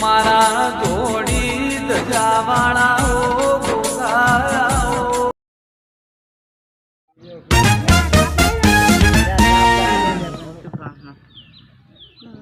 મારા ઘોડી ધજાવાળાઓ ગોગાઓ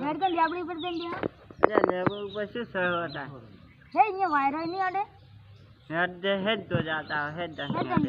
હેડકન આપણી ઉપર હે અહીંયા વાયરો ની આડે. હેડ હેડ તો જાતા હેડ હેડકન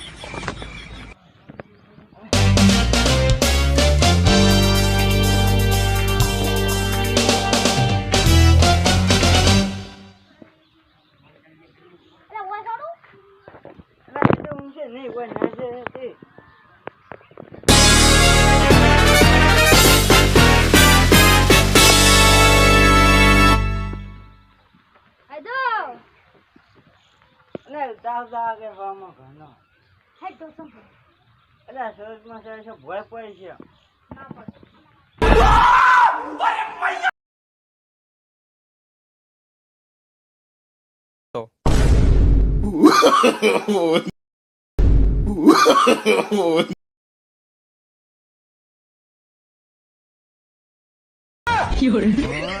આવતા કે વામાં ઘણો હે તો સમ એટલે સુરતમાં સર છે ભોય પડે છે. Oh. You're...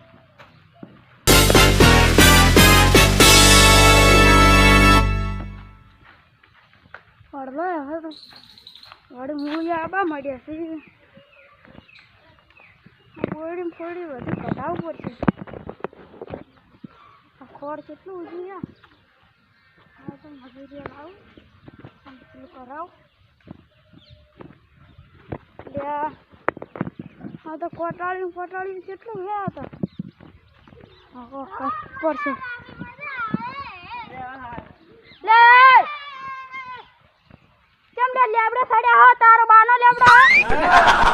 પડલો હવે વળી મૂળ આબા મળ્યા છે ફોડી ફોડી બધું કઢાવવું પડશે આ ખોડ કેટલું ઊંચું છે. હા તો મજૂરી લાવું પેલું કરાવ હા તો કોટાળ્યું કોટાળ્યું કેટલું ગયા હતા પડશે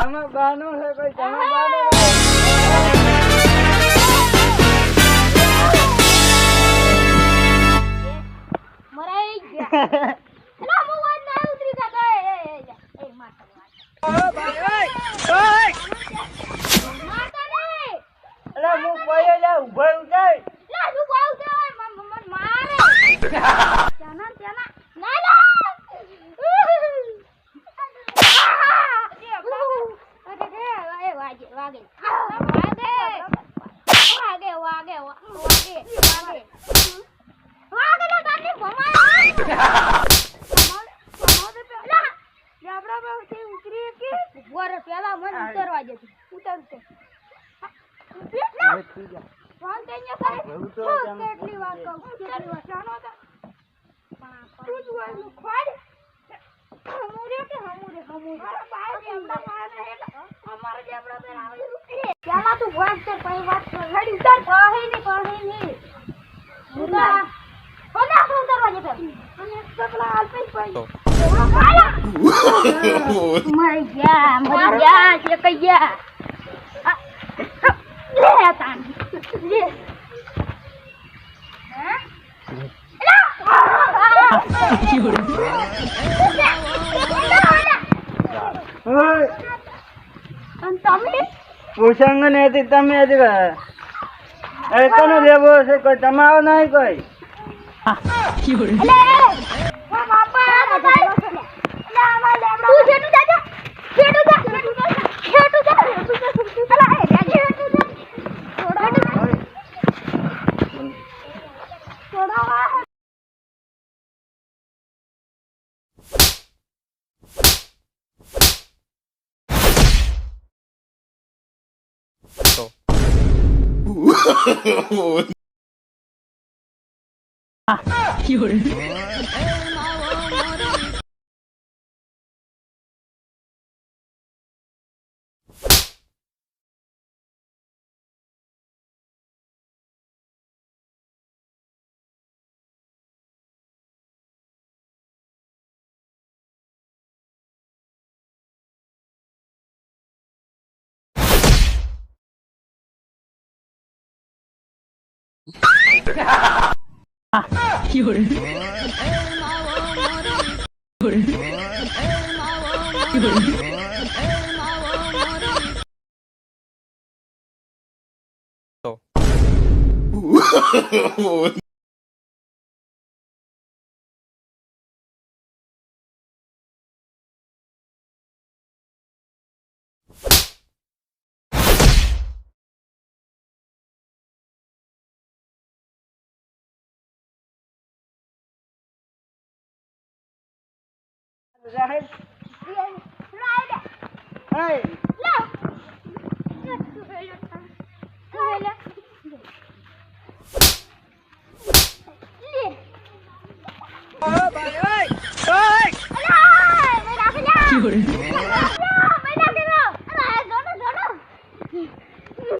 તમે બાનો છે કોઈ તમે બાનો મરાઈ ગયા. ના હું વાત ના ઉતરી જાતા એ એ એ માતા ભાઈ ભાઈ માતા ને અલા હું કોઈ જા ઊભો ઉતાય લા તું કોઈ ઉતાય મમ્મા મારે. તરશે કેટલી વાર કહું કેટલી વાર જાણો હતા તું જ હોય હું. ખોડ પેલા તું વાત કર પછી વાત ગયા મર ગયા. પૂછંગ ને હતી તમે કે. એ કોનો લેવો છે કોઈ તમારો નહીં કોઈ. તો Ah, 열. 열. 열. રાઈડ hey, લો તું વેલો તું વેલો